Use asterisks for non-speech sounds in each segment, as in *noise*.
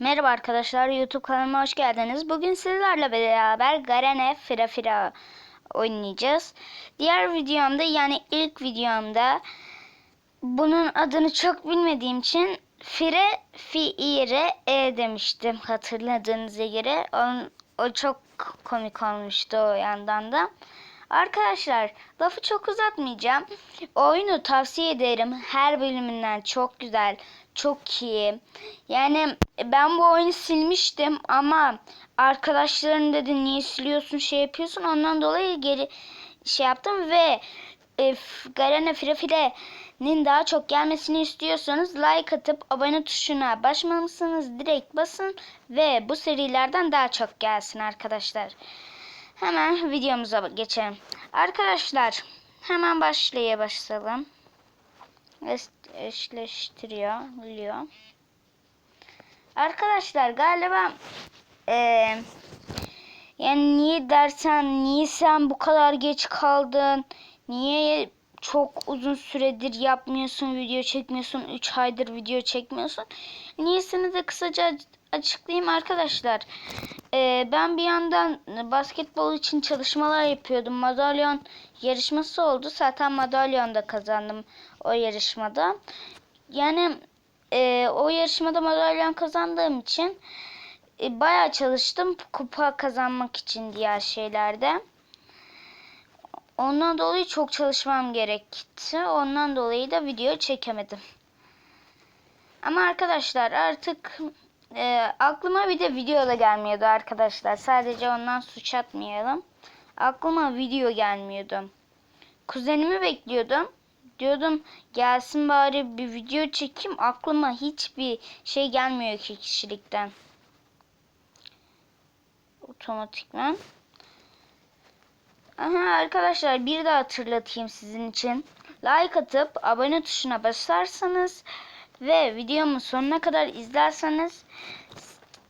Merhaba arkadaşlar YouTube kanalıma hoş geldiniz. Bugün sizlerle beraber Garene Fira Fira oynayacağız. Diğer videomda yani ilk videomda bunun adını çok bilmediğim için Fire Fiire E demiştim hatırladığınıza göre. Onun, o çok komik olmuştu o yandan da. Arkadaşlar lafı çok uzatmayacağım. Oyunu tavsiye ederim. Her bölümünden çok güzel, çok iyi. Yani ben bu oyunu silmiştim ama arkadaşlarım dedi niye siliyorsun şey yapıyorsun. Ondan dolayı geri şey yaptım ve e, Garena Fire Fire'nin daha çok gelmesini istiyorsanız like atıp abone tuşuna basmamışsınız direkt basın ve bu serilerden daha çok gelsin arkadaşlar. Hemen videomuza geçelim. Arkadaşlar hemen başlaya başlayalım. Eşleştiriyor. Biliyor. Arkadaşlar galiba eee yani niye dersen niye sen bu kadar geç kaldın? Niye çok uzun süredir yapmıyorsun, video çekmiyorsun, 3 aydır video çekmiyorsun? Niyesini de kısaca açıklayayım arkadaşlar. Ee, ben bir yandan basketbol için çalışmalar yapıyordum. Madalyon yarışması oldu. Zaten madalyon da kazandım o yarışmada. Yani e, o yarışmada madalyon kazandığım için e, bayağı çalıştım kupa kazanmak için diğer şeylerde. Ondan dolayı çok çalışmam gerekti. Ondan dolayı da video çekemedim. Ama arkadaşlar artık e, aklıma bir de video da gelmiyordu arkadaşlar. Sadece ondan suç atmayalım. Aklıma video gelmiyordu. Kuzenimi bekliyordum. Diyordum gelsin bari bir video çekeyim. Aklıma hiçbir şey gelmiyor iki kişilikten. Otomatikman. Aha arkadaşlar bir daha hatırlatayım sizin için. Like atıp abone tuşuna basarsanız ve videomu sonuna kadar izlerseniz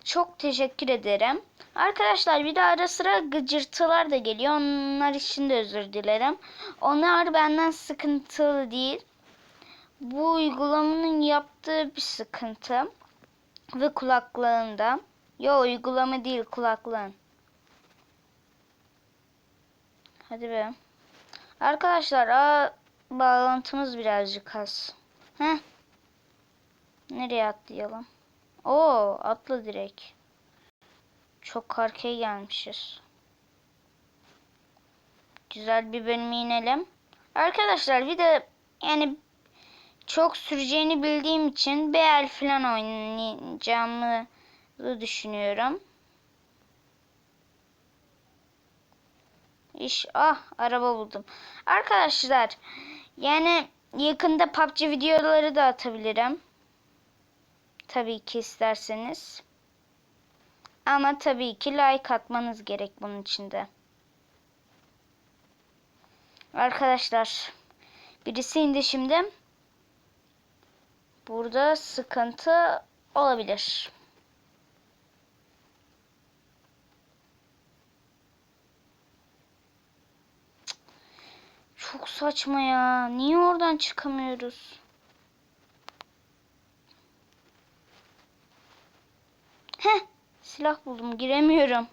çok teşekkür ederim. Arkadaşlar bir de ara sıra gıcırtılar da geliyor. Onlar için de özür dilerim. Onlar benden sıkıntılı değil. Bu uygulamanın yaptığı bir sıkıntı. Ve kulaklığında. Yo uygulama değil kulaklığın. Hadi be. Arkadaşlar a bağlantımız birazcık az. Heh. Nereye atlayalım? Oo atla direkt. Çok arkaya gelmişiz. Güzel bir bölüme inelim. Arkadaşlar bir de yani çok süreceğini bildiğim için BL falan oynayacağımı düşünüyorum. İş ah araba buldum. Arkadaşlar yani yakında PUBG videoları da atabilirim. Tabii ki isterseniz. Ama tabii ki like atmanız gerek bunun için de. Arkadaşlar birisi indi şimdi. Burada sıkıntı olabilir. Çok saçma ya. Niye oradan çıkamıyoruz? Heh. Silah buldum. Giremiyorum.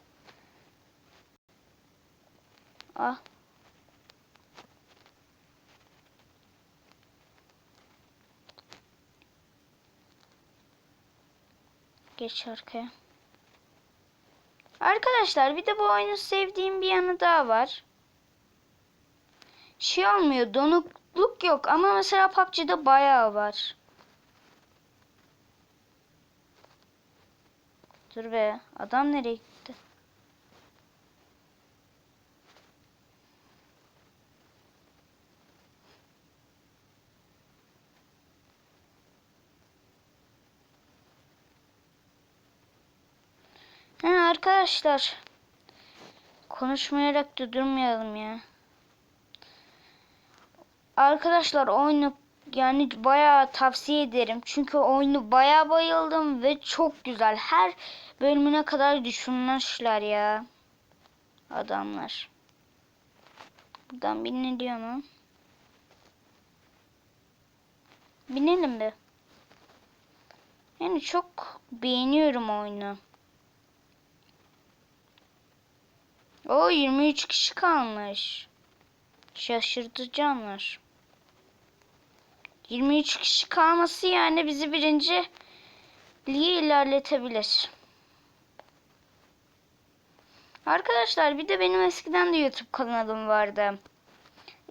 Ah. Geç arkaya. Arkadaşlar bir de bu oyunu sevdiğim bir yanı daha var. Şey olmuyor. Donukluk yok ama mesela PUBG'de bayağı var. Dur be. Adam nereye gitti? Ha arkadaşlar. Konuşmayarak da durmayalım ya. Arkadaşlar oyunu yani bayağı tavsiye ederim. Çünkü oyunu bayağı bayıldım ve çok güzel. Her bölümüne kadar düşünmüşler ya. Adamlar. Buradan biniliyor mu? Binelim bir. Yani çok beğeniyorum oyunu. O 23 kişi kalmış. Şaşırtıcı anlar. 23 kişi kalması yani bizi birinci lige ilerletebilir. Arkadaşlar bir de benim eskiden de YouTube kanalım vardı.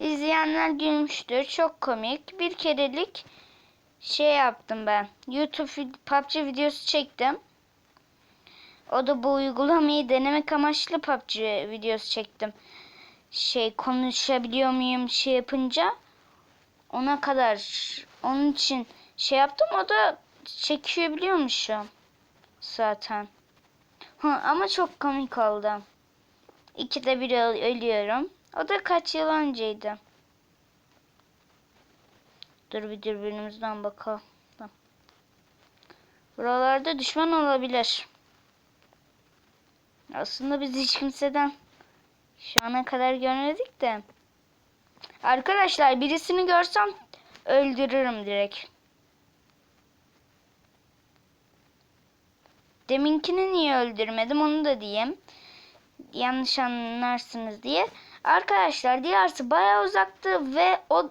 İzleyenler gülmüştür. Çok komik. Bir kerelik şey yaptım ben. YouTube PUBG videosu çektim. O da bu uygulamayı denemek amaçlı PUBG videosu çektim. Şey konuşabiliyor muyum şey yapınca ona kadar onun için şey yaptım o da çekiyor biliyormuşum zaten. Hı, ama çok komik oldu. İkide bir öl- ölüyorum. O da kaç yıl önceydi. Dur bir birbirimizden bakalım. Buralarda düşman olabilir. Aslında biz hiç kimseden şu ana kadar görmedik de. Arkadaşlar birisini görsem öldürürüm direkt. Deminkini niye öldürmedim onu da diyeyim. Yanlış anlarsınız diye. Arkadaşlar diğersi bayağı uzaktı ve o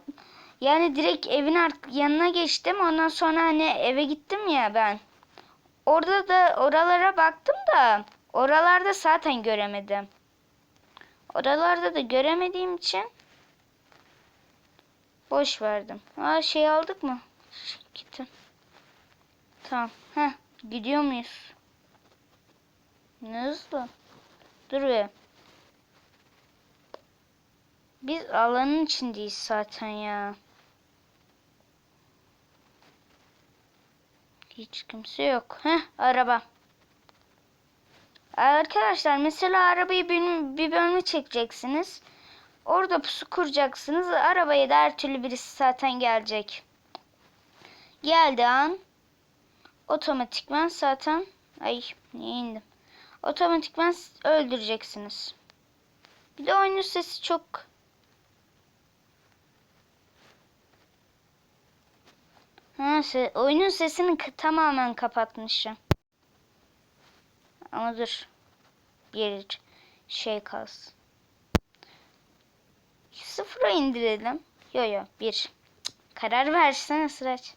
yani direkt evin art- yanına geçtim. Ondan sonra hani eve gittim ya ben. Orada da oralara baktım da oralarda zaten göremedim. Oralarda da göremediğim için boş verdim. Aa şey aldık mı? Gittim. Tamam. Heh, gidiyor muyuz? Ne hızlı. Dur be. Biz alanın içindeyiz zaten ya. Hiç kimse yok. Heh, araba. Arkadaşlar mesela arabayı bir, bir bölme çekeceksiniz. Orada pusu kuracaksınız. Arabaya da her türlü birisi zaten gelecek. Geldi an. Otomatikman zaten. Ay niye indim? Otomatikman öldüreceksiniz. Bir de oyunun sesi çok Ha, se oyunun sesini tamamen kapatmışım. Ama dur. Bir şey kalsın. Sıfıra indirelim. Yo yo bir. Karar versene Sıraç.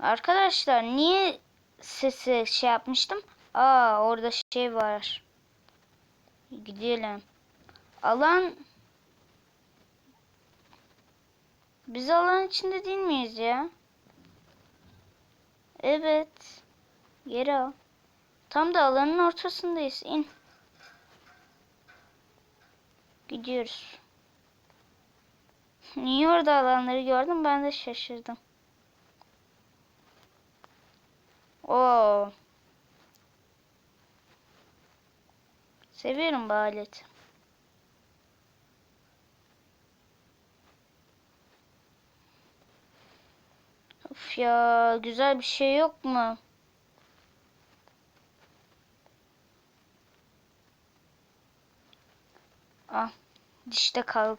Arkadaşlar niye sesi şey yapmıştım? Aa orada şey var. Gidelim. Alan Biz alan içinde değil miyiz ya? Evet. Geri al. Tam da alanın ortasındayız. İn. Gidiyoruz. *laughs* Niye orada alanları gördüm ben de şaşırdım. Oo. Seviyorum bu aleti. Of ya güzel bir şey yok mu? Ah dişte kalk.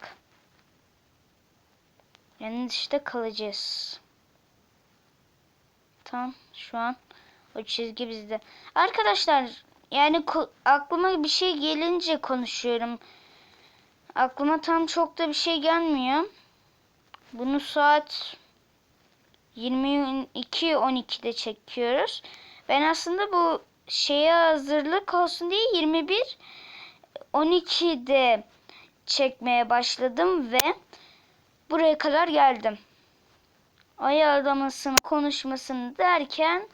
Yani dişte kalacağız. Tamam şu an o çizgi bizde. Arkadaşlar yani aklıma bir şey gelince konuşuyorum. Aklıma tam çok da bir şey gelmiyor. Bunu saat 22.12'de çekiyoruz. Ben aslında bu şeye hazırlık olsun diye 21 12'de çekmeye başladım ve buraya kadar geldim. Ayarlamasını, konuşmasını derken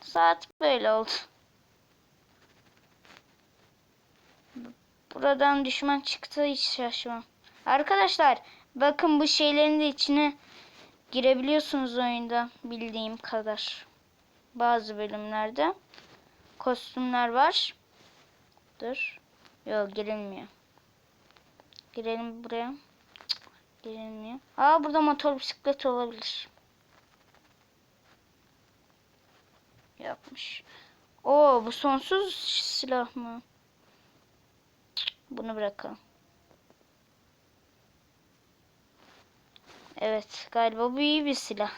saat böyle oldu. Buradan düşman çıktı hiç şaşmam. Arkadaşlar bakın bu şeylerin de içine girebiliyorsunuz oyunda bildiğim kadar. Bazı bölümlerde kostümler var. Dur. Yok girilmiyor. Girelim buraya. Cık, Girilmiyor. Aa burada motor bisiklet olabilir. Yapmış. Oo bu sonsuz silah mı? Bunu bırakalım. Evet galiba bu iyi bir silah.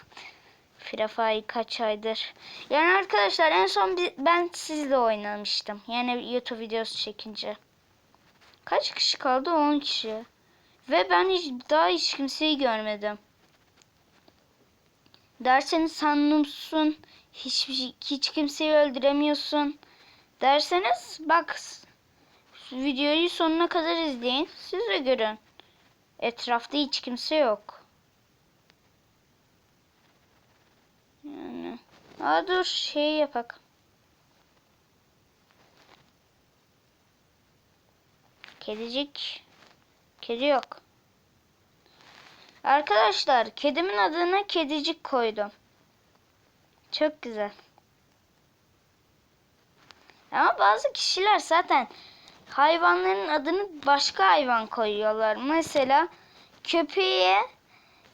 Firafa'yı kaç aydır. Yani arkadaşlar en son ben sizle oynamıştım. Yani YouTube videosu çekince. Kaç kişi kaldı? 10 kişi. Ve ben hiç, daha hiç kimseyi görmedim. Derseniz sanımsın. Hiç, hiç kimseyi öldüremiyorsun. Derseniz bak videoyu sonuna kadar izleyin. Siz de görün. Etrafta hiç kimse yok. Yani. Aa dur şey yapak. Kedicik. Kedi yok. Arkadaşlar kedimin adını kedicik koydum. Çok güzel. Ama bazı kişiler zaten hayvanların adını başka hayvan koyuyorlar. Mesela köpeğe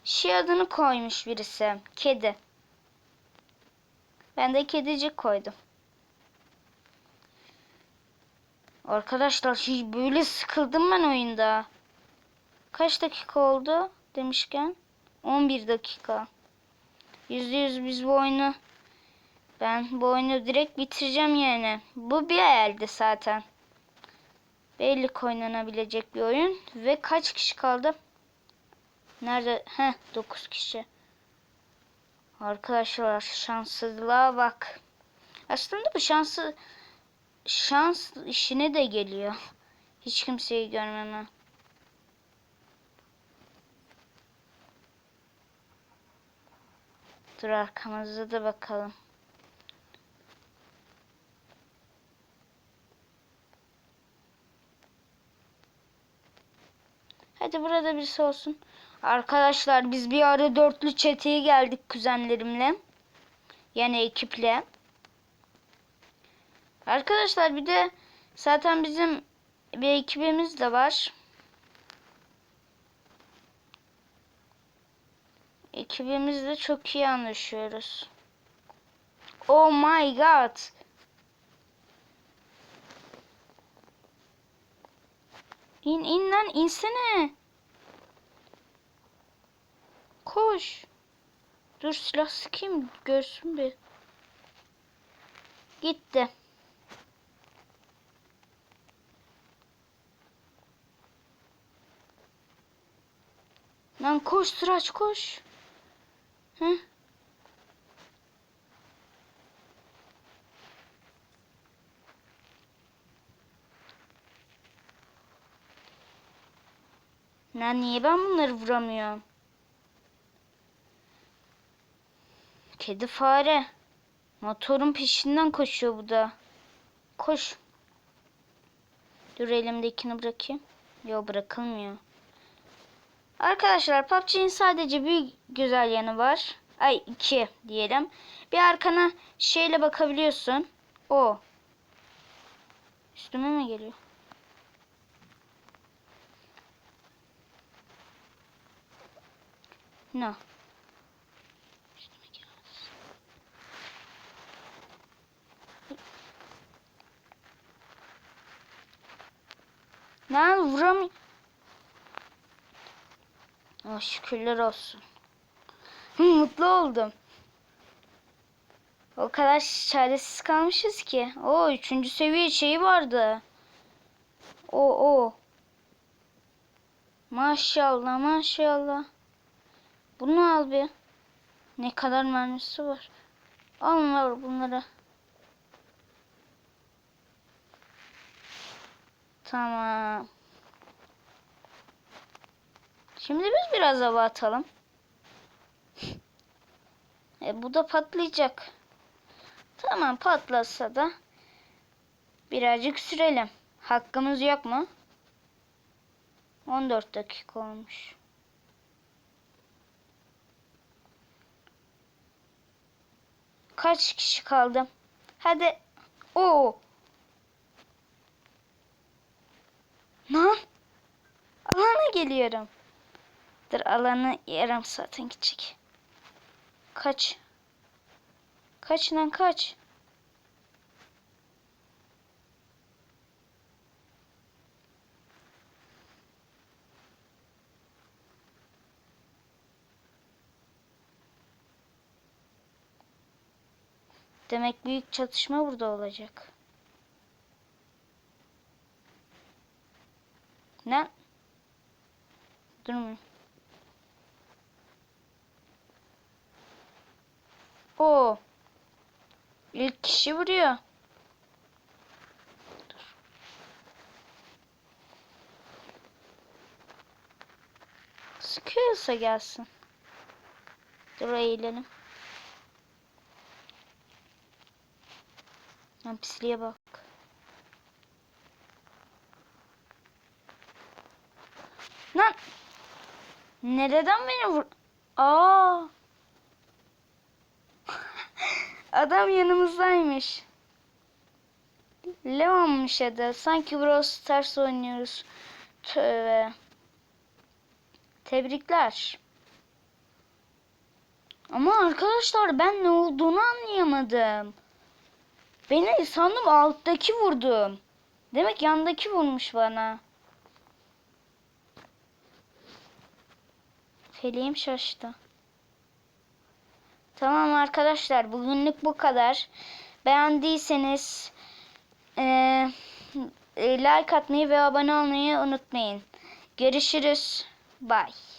şey adını koymuş birisi. Kedi. Ben de kedicik koydum. Arkadaşlar hiç böyle sıkıldım ben oyunda. Kaç dakika oldu demişken? 11 dakika. %100 biz bu oyunu ben bu oyunu direkt bitireceğim yani. Bu bir elde zaten. Belli oynanabilecek bir oyun. Ve kaç kişi kaldı? Nerede? Heh 9 kişi. Arkadaşlar şanssızlığa bak. Aslında bu şansı şans işine de geliyor. Hiç kimseyi görmeme. Dur arkamızda da bakalım. Hadi burada birisi olsun. Arkadaşlar biz bir ara dörtlü çeteye geldik kuzenlerimle. Yani ekiple. Arkadaşlar bir de zaten bizim bir ekibimiz de var. Ekibimizle çok iyi anlaşıyoruz. Oh my god. İn in lan insene. Koş. Dur silah sıkayım görsün bir. Gitti. Lan koş Sıraç koş. Hı? Lan niye ben bunları vuramıyorum? Kedi fare. Motorun peşinden koşuyor bu da. Koş. Dur elimdekini bırakayım. Yok bırakılmıyor. Arkadaşlar PUBG'nin sadece bir güzel yanı var. Ay iki diyelim. Bir arkana şeyle bakabiliyorsun. O. Üstüme mi geliyor? No. Lan vuramıyorum. Oh, şükürler olsun. Mutlu oldum. O kadar çaresiz kalmışız ki. O üçüncü seviye şeyi vardı. O o. Maşallah maşallah. Bunu al bir. Ne kadar mermisi var. Al bunları. Tamam. Şimdi biz biraz hava atalım. E, bu da patlayacak. Tamam patlasa da birazcık sürelim. Hakkımız yok mu? 14 dakika olmuş. Kaç kişi kaldı? Hadi. Oo. Lan. Alana geliyorum. Dur alanı yarım zaten gidecek. Kaç. Kaç lan kaç. Demek büyük çatışma burada olacak. Ne? Durmayın. O. İlk kişi vuruyor. Sıkıyorsa gelsin. Dur eğilelim. Lan pisliğe bak. Lan. Nereden beni vur... Aa. Adam yanımızdaymış. Leon'muş adı. Sanki Brawl Stars oynuyoruz. Tövbe. Tebrikler. Ama arkadaşlar ben ne olduğunu anlayamadım. Beni sandım alttaki vurdum. Demek yandaki vurmuş bana. Feleğim şaştı. Tamam arkadaşlar bugünlük bu kadar. Beğendiyseniz eee, e, like atmayı ve abone olmayı unutmayın. Görüşürüz. Bye.